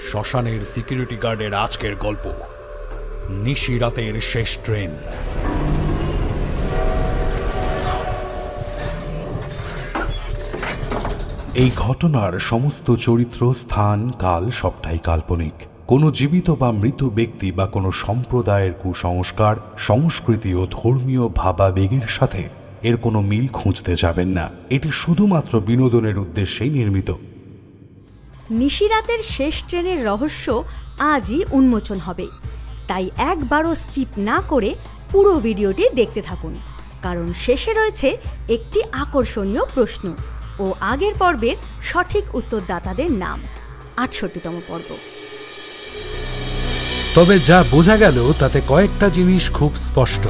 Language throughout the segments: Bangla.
শ্মশানের সিকিউরিটি গার্ডের আজকের গল্প। নিশি রাতের শেষ ট্রেন। এই ঘটনার সমস্ত চরিত্র, স্থান, কাল সবটাই কাল্পনিক। কোনো জীবিত বা মৃত ব্যক্তি বা কোনো সম্প্রদায়ের কুসংস্কার, সংস্কৃতি ও ধর্মীয় ভাবাবেগের সাথে এর কোনো মিল খুঁজতে যাবেন না। এটি শুধুমাত্র বিনোদনের উদ্দেশ্যেই নির্মিত। নিশিরাতের শেষ ট্রেনের রহস্য আজই উন্মোচন হবে। তাই একবারও স্কিপ না করে পুরো ভিডিওটি দেখতে থাকুন। কারণ শেষে রয়েছে একটি আকর্ষণীয় প্রশ্ন ও আগের পর্বের সঠিক উত্তরদাতাদের নাম। আটষট্টিতম পর্ব। তবে যা বোঝা গেল, তাতে কয়েকটা জিনিস খুব স্পষ্ট।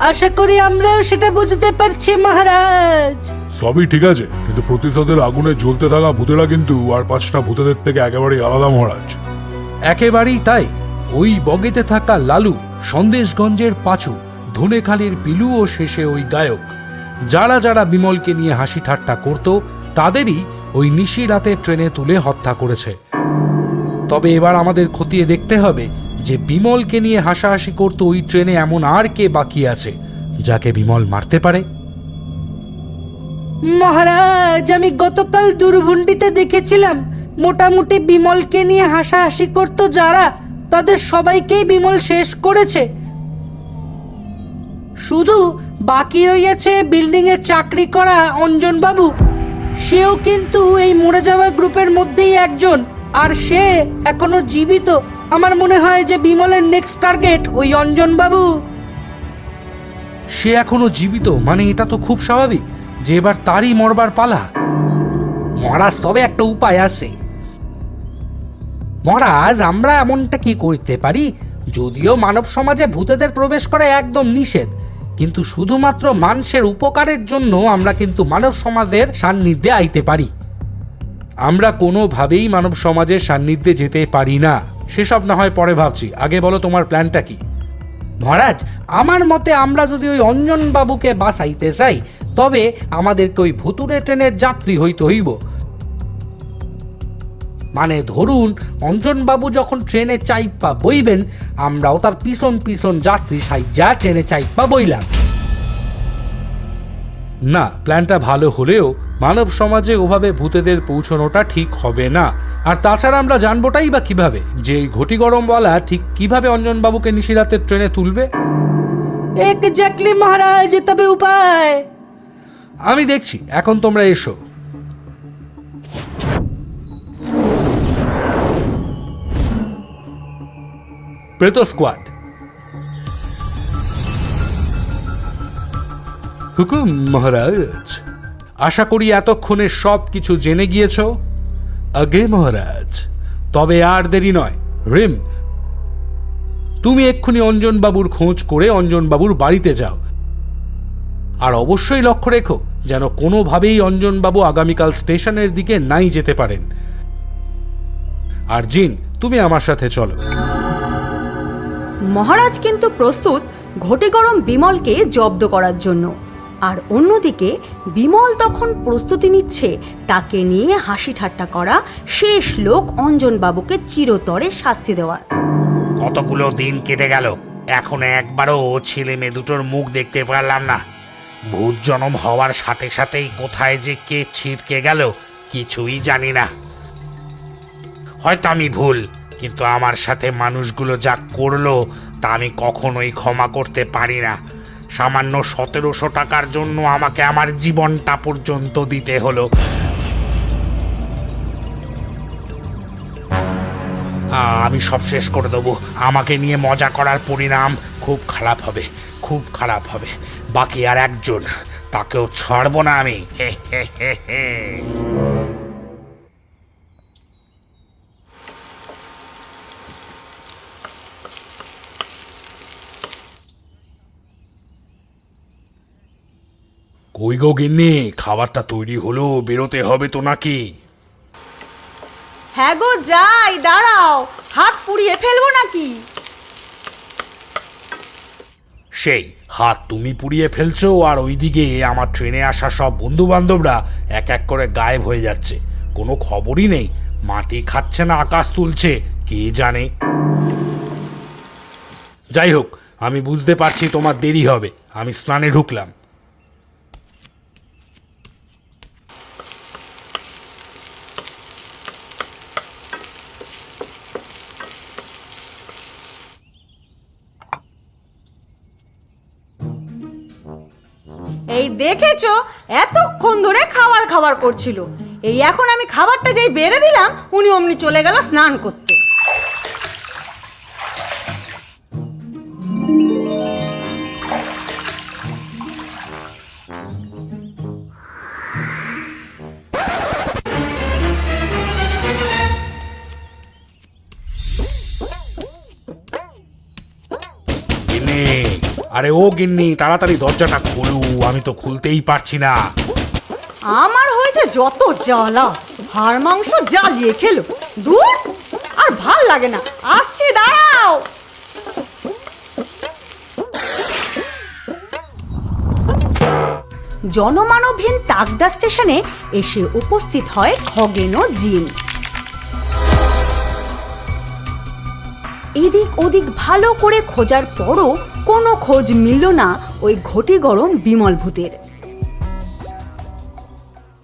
আশা করি আমরাও সেটা বুঝতে পারছি মহারাজ। সবই ঠিক আছে কিন্তু প্রতিশোধের আগুনে জ্বলতে থাকা ভূতেরা কিন্তু আর পাঁচটা ভূতেদের থেকে একেবারেই আলাদা মহারাজ। একেবারেই তাই। ওই বগেতে থাকা লালু সন্দেশগঞ্জের পাঁচু ধনেখালির পিলু ও শেষে ওই গায়ক। যারা যারা বিমলকে নিয়ে হাসি ঠাট্টা করত তাদেরই ওই নিশি রাতে ট্রেনে তুলে হত্যা করেছে। তবে এবার আমাদের খতিয়ে দেখতে হবে যে বিমলকে নিয়ে হাসাহাসি করতো ওই ট্রেনে এমন আর কে বাকি আছে, যাকে বিমল মারতে পারে? মহারাজ, আমি গতকাল দুর্ভুন্ডিতে দেখেছিলাম, মোটামুটি বিমলকে নিয়ে হাসাহাসি করতো যারা, তাদের সবাইকেই বিমল শেষ করেছে। শুধু বাকি রয়েছে বিল্ডিং এ চাকরি করা অঞ্জন বাবু সেও কিন্তু এই মরে যাওয়া গ্রুপের মধ্যেই একজন, আর সে এখনও জীবিত। আমার মনে হয় যে বিমলের নেক্সট টার্গেট ওই অঞ্জন বাবু। সে এখনও জীবিত মানে এটা তো খুব স্বাভাবিক যে এবার তারই মরবার পালা। মহারাজ তবে একটা উপায় আছে। মহারাজ আমরা এমনটা কি করতে পারি? যদিও মানব সমাজে ভূতেদের প্রবেশ করা একদম নিষেধ, কিন্তু শুধুমাত্র মানুষের উপকারের জন্য আমরা কিন্তু মানব সমাজের সান্নিধ্যে আইতে পারি। আমরা কোনোভাবেই মানব সমাজের সান্নিধ্যে যেতে পারি না। সেসব না হয় পরে ভাবছি। আগে বলো তোমার প্ল্যানটা কি? মহারাজ, আমার মতে আমরা যদি ওই অঞ্জন বাবুকে বাঁচাইতে চাই, তবে আমাদেরকে ওই ভুতুরে ট্রেনের যাত্রী হইতে হইব। মানে ধরুন, অঞ্জনবাবু যখন ট্রেনে চাইপা বইবেন, আমরাও তার পিছন পিছন যাত্রী সাইজা ট্রেনে চাইপা বইলাম। না, প্ল্যানটা ভালো হলেও মানব সমাজে ওভাবে ভূতেদের পৌঁছানোটা ঠিক হবে না। আর তাছাড়া আমরা জানবোটাই বা কীভাবে যে ঘটি গরমওয়ালা ঠিক কীভাবে অঞ্জনবাবুকে নিশিরাতের ট্রেনে তুলবে? এক্স্যাক্টলি মহারাজ তবে উপায়। আমি দেখছি এখন তোমরা এসো। প্রেত স্কোয়াড। হুকুম মহারাজ আশা করি এতক্ষণে সব কিছু জেনে গিয়েছ। আগে মহারাজ, তবে আর দেরি নয়। রিম, তুমি এক্ষুনি অঞ্জনবাবুর খোঁজ করে অঞ্জনবাবুর বাড়িতে যাও। আর অবশ্যই লক্ষ্য রেখো যেন কোনোভাবেই অঞ্জনবাবু আগামীকাল স্টেশনের দিকে নাই যেতে পারেন। আর জিন, তুমি আমার সাথে চলো। মহারাজ কিন্তু প্রস্তুত ঘটে গরম বিমলকে জব্দ করার জন্য। আর অন্যদিকে বিমল তখন প্রস্তুতি নিচ্ছে তাকে নিয়ে হাসি ঠাট্টা করা শেষ লোক অঞ্জনবাবুকে চিরতরে শাস্তি দেওয়ার। কতগুলো দিন কেটে গেল, এখন একবারও ও ছেলে মেয়ে দুটোর মুখ দেখতে পারলাম না। ভূত জনম হওয়ার সাথে সাথেই কোথায় যে কে ছিটকে গেল, কিছুই জানি না। হয়তো আমি ভুল, কিন্তু আমার সাথে মানুষগুলো যা করল তা আমি কখনোই ক্ষমা করতে পারি না। সামান্য সতেরোশো টাকার জন্য আমাকে আমার জীবনটা পর্যন্ত দিতে হলো। আমি সব শেষ করে দেবো। আমাকে নিয়ে মজা করার পরিণাম খুব খারাপ হবে, খুব খারাপ হবে। বাকি আর একজন, তাকেও ছাড়বো না আমি। হে হে হে হে। কই গো গিন্নি? খাবারটা তৈরি হলো বেরোতে হবে তো নাকি? হ্যাঁ গো যাই দাঁড়াও। হাত পুড়িয়ে ফেলব নাকি? সেই হাত তুমি পুড়িয়ে ফেলছো আর ওইদিকে আমার ট্রেনে আসা সব বন্ধু বান্ধবরা এক এক করে গায়েব হয়ে যাচ্ছে। কোনো খবরই নেই। মাটি খাচ্ছে না আকাশ তুলছে কে জানে? যাই হোক আমি বুঝতে পারছি তোমার দেরি হবে। আমি স্নানে ঢুকলাম এই দেখেছ? এতক্ষণ ধরে খাবার খাবার করছিল। এই এখন আমি খাবারটা যেই বেড়ে দিলাম, উনি অমনি চলে গেল স্নান করতে। আরে ও গিন্নি, তাড়াতাড়ি দরজাটা খোলো, আমি তো খুলতেই পারছি না। আমার হয়েছে যত জ্বালা, হাড় মাংস জ্বালিয়ে খেলো। দূর, আর ভালো লাগে না। আসছি, দাঁড়াও। জনমানবহীন তাগদা স্টেশনে এসে উপস্থিত হয় খগেন ও জিন। এদিক ওদিক ভালো করে খোঁজার পরও কোনো খোঁজ মিলল না ওই ঘটি গরম বিমল ভূতের।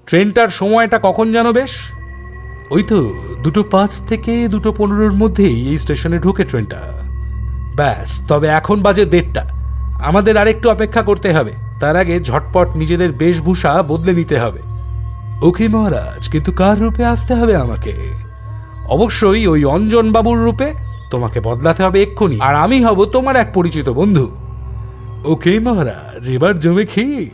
ট্রেনটার সময়টা কখন জানো বেশ? ওই তো দুটো পাঁচ থেকে দুটো পনেরোর মধ্যেই এই স্টেশনে ঢোকে ট্রেনটা। ব্যাস তবে এখন বাজে দেড়টা। আমাদের আরেকটু অপেক্ষা করতে হবে। তার আগে ঝটপট নিজেদের বেশভূষা বদলে নিতে হবে। ওকে মহারাজ কিন্তু কার রূপে আসতে হবে আমাকে? অবশ্যই ওই অঞ্জন বাবুর রূপে। তোমাকে বদলাতে হবে এক্ষুনি, আর আমি হব তোমার এক পরিচিত বন্ধু। ওকে মহারাজ, এবার জমে ক্ষীর।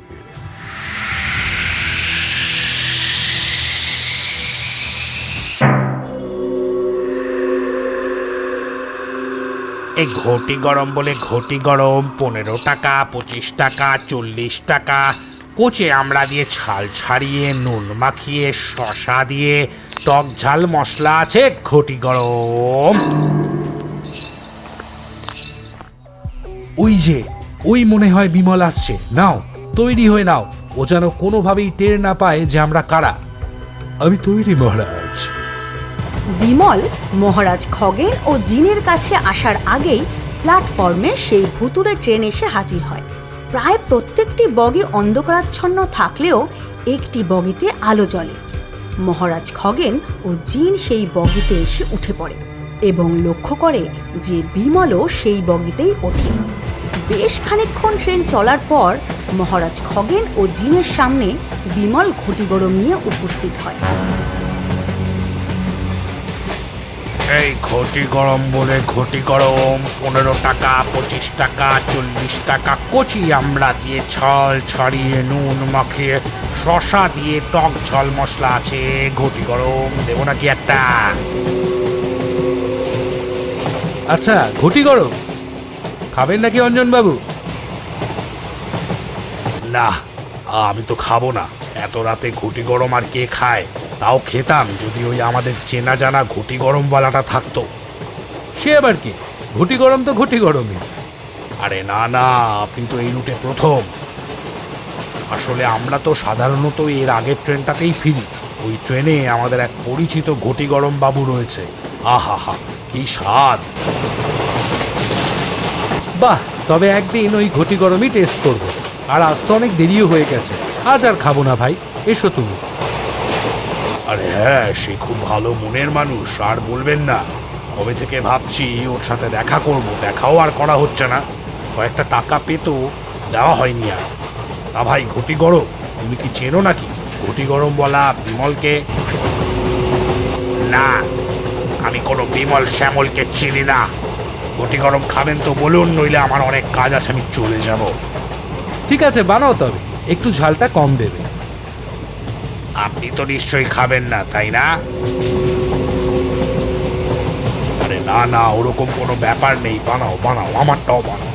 এই ঘটি গরম বলে ঘটি গরম, পনেরো টাকা, পঁচিশ টাকা, চল্লিশ টাকা। কোচে আমরা দিয়ে ছাল ছাড়িয়ে, নুন মাখিয়ে শশা দিয়ে, টক ঝাল মশলা আছে, ঘটি গরম। ওই যে, ওই মনে হয় বিমল আসছে। নাও, তৈরি হয়ে নাও। ও যেন কোনোভাবেই টের না পায় যে আমরা কারা। আমি তৈরি, মহারাজ। বিমল, মহারাজ খগেন ও জিনের কাছে আসার আগেই প্ল্যাটফর্মে সেই ভুতুরে ট্রেন এসে হাজির হয়। প্রায় প্রত্যেকটি বগি অন্ধকারাচ্ছন্ন থাকলেও একটি বগিতে আলো জ্বলে। মহারাজ খগেন ও জিন সেই বগিতে এসে উঠে পড়ে এবং লক্ষ্য করে যে বিমলও সেই বগিতেই ওঠে। বেশ খানিকক্ষণ ট্রেন চলার পর মহারাজ খগেন ও জিনের সামনে বিমল ঘটি গরম নিয়ে উপস্থিত হয়। এই ঘটি গরম বলে ঘটি গরম পনেরো টাকা পঁচিশ টাকা চল্লিশ টাকা কচি আমরা দিয়ে ছল ছাড়িয়ে নুন মাখিয়ে শশা দিয়ে টক ঝাল মশলা আছে ঘটি গরম দেবো নাকি একটা? আচ্ছা ঘটি গরম খাবেন নাকি অঞ্জন বাবু না আমি তো খাব না। এত রাতে ঘটি গরম আর কে খায়? তাও খেতাম যদি ওই আমাদের চেনা জানা ঘটি গরমওয়ালাটা থাকতো। সে আবার কি? ঘটি গরম তো ঘটি গরমই। আরে না না আপনি তো এই রুটে প্রথম। আসলে আমরা তো সাধারণত এর আগের ট্রেনটাতেই ফিরি। ওই ট্রেনে আমাদের এক পরিচিত ঘটি গরম বাবু রয়েছে। আহা হা কি স্বাদ! বাহ, তবে একদিন ওই ঘটি গরমই টেস্ট করব। আর আজ তো অনেক দেরিও হয়ে গেছে। আজ আর খাব না ভাই, এসো তুমি। আরে হ্যাঁ সে খুব ভালো মনের মানুষ, আর বলবেন না। কবে থেকে ভাবছি ওর সাথে দেখা করব, দেখাও আর করা হচ্ছে না। কয়েকটা টাকা পেতো, দেওয়া হয়নি আর। তা ভাই ঘটি গরম তুমি কি চেনো নাকি? ঘটি গরম বলা বিমলকে? না, আমি কোনো বিমল শ্যামলকে চিনি না। ঘটি গরম খাবেন তো বলুন নইলে আমার অনেক কাজ আছে আমি চলে যাব। ঠিক আছে বানাও তবে। একটু ঝালটা কম দেবে। আপনি তো নিশ্চয়ই খাবেন না তাই না? আরে না না ওরকম কোনো ব্যাপার নেই। বানাও বানাও আমারটাও বানাও।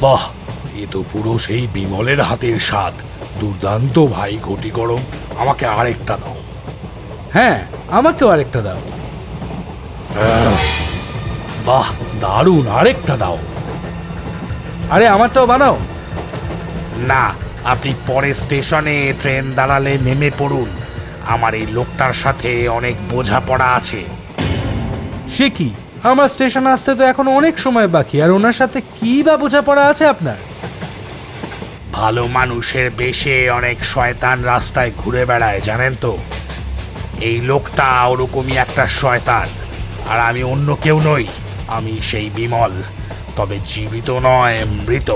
বাহ এ তো পুরো সেই বিমলের হাতের স্বাদ। দুর্দান্ত ভাই ঘটি গরম আমাকে আরেকটা দাও। হ্যাঁ আমাকেও আরেকটা দাও। বাহ দারুণ আরেকটা দাও। আরে আমারটাও বানাও। না আপনি পরে স্টেশনে ট্রেন দাঁড়ালে নেমে পড়ুন। আমার এই লোকটার সাথে অনেক বোঝাপড়া আছে। সে কি? আমার স্টেশন আসতে তো এখন অনেক সময় বাকি আর ওনার সাথে কি বা বোঝাপড়া আছে আপনার? ভালো মানুষের বেশে অনেক শয়তান রাস্তায় ঘুরে বেড়ায়, জানেন তো? এই লোকটা ওরকমই একটা শয়তান, আর আমি অন্য কেউ নই, আমি সেই বিমল, তবে জীবিত নয়, মৃত।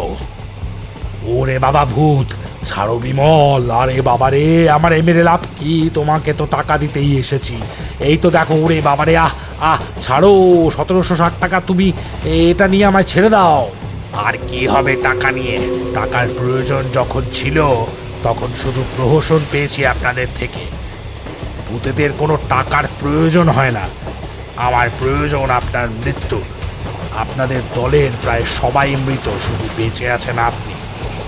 ওরে বাবা ভূত, ছাড়ো বিমল, আরে বাবা রে, আমার এমএলএ লাভ কি? তোমাকে তো টাকা দিতেই এসেছি। এই তো দেখো, ওরে বাবা রে, আহ আহ, ছাড়ো, সতেরোশো ষাট টাকা তুমি, এটা নিয়ে আমায় ছেড়ে দাও। আর কি হবে টাকা নিয়ে? টাকার প্রয়োজন যখন ছিল, তখন শুধু প্রহসন পেয়েছি আপনাদের থেকে। ভূতেদের কোনো টাকার প্রয়োজন হয় না। আমার প্রয়োজন আপনার মৃত্যু। আপনাদের দলের প্রায় সবাই মৃত, শুধু বেঁচে আছেন আপনি।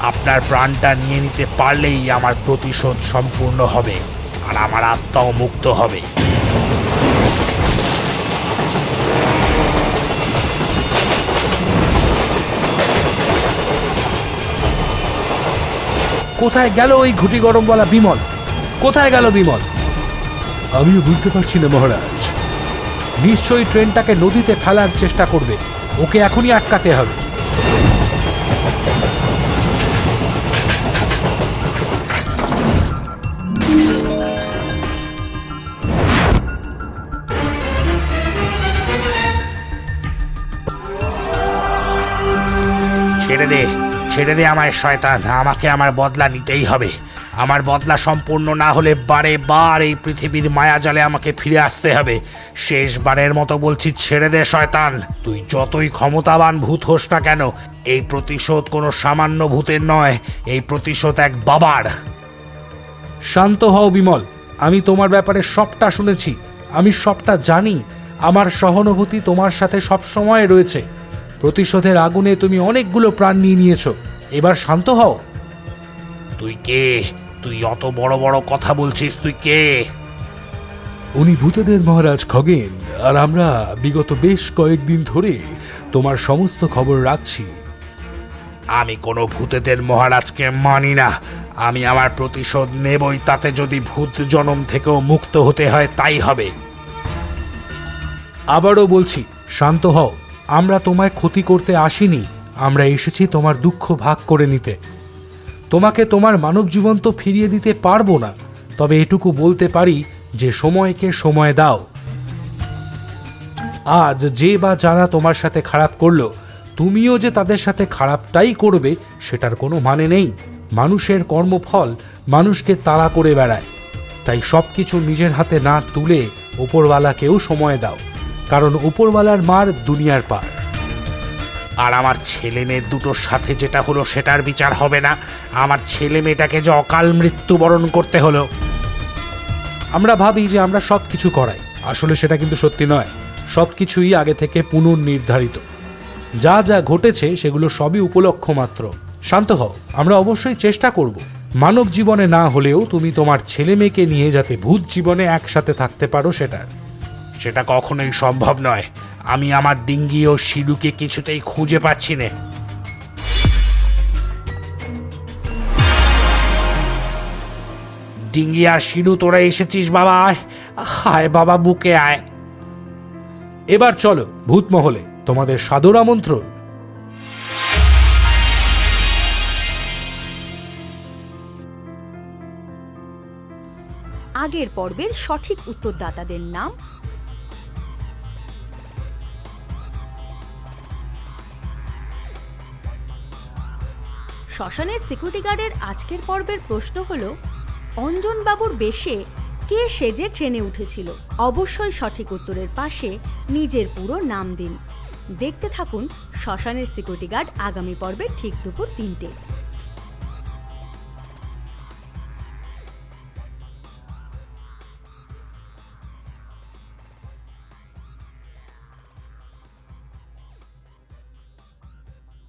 আপনার প্রাণটা নিয়ে নিতে পারলেই আমার প্রতিশোধ সম্পূর্ণ হবে, আর আমার আত্মাও মুক্ত হবে। কোথায় গেল ওই ঘুটি গরম বলা বিমল? কোথায় গেল বিমল? আমিও বুঝতে পারছি না, মহারাজ। নিশ্চয়ই ট্রেনটাকে নদীতে ফেলার চেষ্টা করবে। ওকে এখনই আটকাতে হবে। ছেড়ে দে আমায়, শয়তান। আমাকে আমার বদলা নিতেই হবে। আমার বদলা সম্পূর্ণ না হলে বারে বার এই পৃথিবীর মায়াজালে আমাকে ফিরে আসতে হবে। শেষবারের মতো বলছি, ছেড়ে দে, শয়তান। তুই যতই ক্ষমতাবান ভূত হোস না কেন, এই প্রতিশোধ কোনো সামান্য ভূতের নয়, এই প্রতিশোধ এক বাবার। শান্ত হও বিমল, আমি তোমার ব্যাপারে সবটা শুনেছি। আমি সবটা জানি। আমার সহানুভূতি তোমার সাথে সব সময় রয়েছে। প্রতিশোধের আগুনে তুমি অনেকগুলো প্রাণ নিয়ে নিয়েছ। এবার শান্ত হও। তুই কে? তুই অত বড় বড় কথা বলছিস তুই কে? উনি ভূতদের মহারাজ খগেন আর আমরা বিগত বেশ কয়েকদিন ধরে তোমার সমস্ত খবর রাখছি। আমি কোনো ভূতেদের মহারাজকে মানি না। আমি আমার প্রতিশোধ নেবই তাতে যদি ভূত জনম থেকেও মুক্ত হতে হয় তাই হবে। আবারও বলছি শান্ত হও। আমরা তোমায় ক্ষতি করতে আসিনি, আমরা এসেছি তোমার দুঃখ ভাগ করে নিতে। তোমাকে তোমার মানব জীবন তো ফিরিয়ে দিতে পারব না, তবে এটুকু বলতে পারি যে সময়কে সময় দাও। আজ যে বা যারা তোমার সাথে খারাপ করল, তুমিও যে তাদের সাথে খারাপটাই করবে, সেটার কোনো মানে নেই। মানুষের কর্মফল মানুষকে তাড়া করে বেড়ায়। তাই সব কিছু নিজের হাতে না তুলে ওপরওয়ালাকেও সময় দাও। কারণ ওপরওয়ালার মার দুনিয়ার পার। আর আমার ছেলে মেয়ে দুটোর সাথে যেটা হলো সেটার বিচার হবে না। আমার ছেলে মেয়েটাকে যে অকাল মৃত্যুবরণ করতে হলো। আমরা ভাবি যে আমরা সব কিছু করাই। আসলে সেটা কিন্তু সত্যি নয়। সব কিছুই আগে থেকে পুনর্নির্ধারিত। যা যা ঘটেছে সেগুলো সবই উপলক্ষ মাত্র। শান্ত হও, আমরা অবশ্যই চেষ্টা করব। মানব জীবনে না হলেও তুমি তোমার ছেলে মেয়েকে নিয়ে যাতে ভূত জীবনে একসাথে থাকতে পারো সেটার সেটা কখনোই সম্ভব নয়। আমি আমার ডিঙ্গি ও শিলুকে কিছুতেই খুঁজে পাচ্ছি না। ডিঙ্গি আর শিলু, তোরা এসেছিস বাবা, আয়। বাবা, বুকে আয়। এবার চলো ভূতমহলে তোমাদের সাদর আমন্ত্রণ। আগের পর্বের সঠিক উত্তরদাতাদের নাম শ্মশানের সিকিউরিটি গার্ডের আজকের পর্বের প্রশ্ন হলো, অঞ্জনবাবুর বেশে কে সেজে ট্রেনে উঠেছিল? অবশ্যই সঠিক উত্তরের পাশে নিজের পুরো নাম দিন। দেখতে থাকুন শ্মশানের সিকিউরিটি গার্ড আগামী পর্বে ঠিক দুপুর তিনটে।